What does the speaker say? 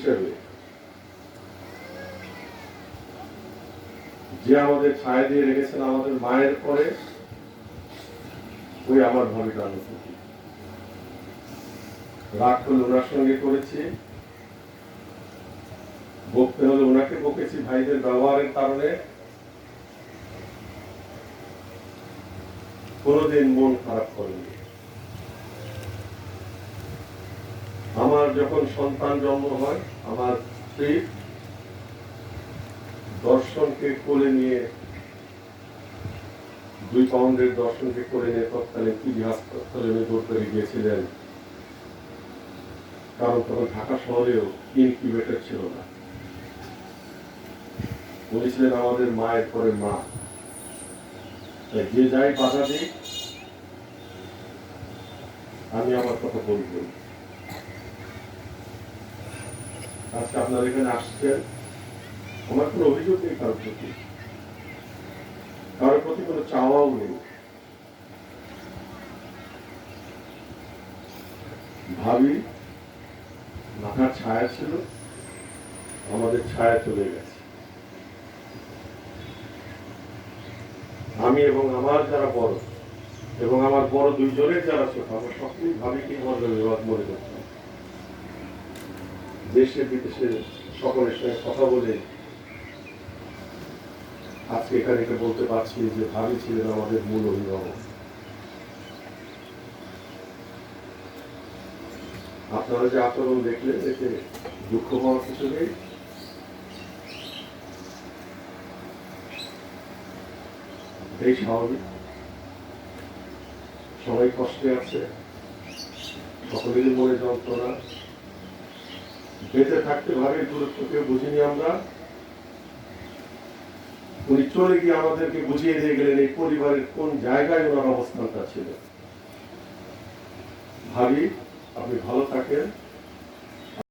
হিসেবে যে আমাদের ছায়া দিয়ে রেখেছেন আমাদের মায়ের পরে, ওই আমার ভাবিটার অনুভূতি। রাগ করলে ওনার সঙ্গে করেছি বকতে হলে ওনাকে বকেছি, ভাইদের ব্যবহারের কারণে। কোনোদিন মন খারাপ করেনি আমার যখন সন্তান জন্ম হয়, আমার স্ত্রী দর্শনকে কোলে নিয়ে, দুই পাউন্ডের দর্শনকে কোলে নিয়ে তৎকালীন পিজি হাসপাতালে দৌড় করে গিয়েছিলেন। কারণ তখন ঢাকা শহরেও ইনকিউবেটর ছিল না। বলেছিলেন আমাদের মায়ের পরে মা। যে যাই বাধা দিই আমি আমার কথা বলব। আজকে আপনার এখানে আসছেন আমার কোনো অভিযোগ নেই কারোর প্রতি। কারোর প্রতি কোনো চাওয়াও নেই। ভাবি, মাথার ছায়া ছিল, আমাদের ছায়া চলে গেছে। আমি এবং আমার যারা বড়, এবং আমার বড় দুইজনের যারা ছোট, আমরা সকলেই ভাবিকে আমাদের অভিভাবক মনে করতাম দেশে বিদেশে সকলের সঙ্গে কথা বলে আজকে এখানে এটা বলতে পারছি যে ভাবি ছিলেন আমাদের মূল অভিভাবক। আপনারা যে আচরণ দেখলেন, এতে দুঃখ পাওয়ার কিছু নেই। এই স্বাভাবিক। সবাই কষ্টে আছে, সকলেরই মনে যন্ত্রণা। বেঁচে থাকতে ভাবে গুরুত্বকে বুঝিনি আমরা। উনি চলে গিয়ে আমাদেরকে বুঝিয়ে দিয়ে গেলেন এই পরিবারের কোন জায়গায় ওনার অবস্থানটা ছিল। ভাবি, আপনি ভালো থাকেন।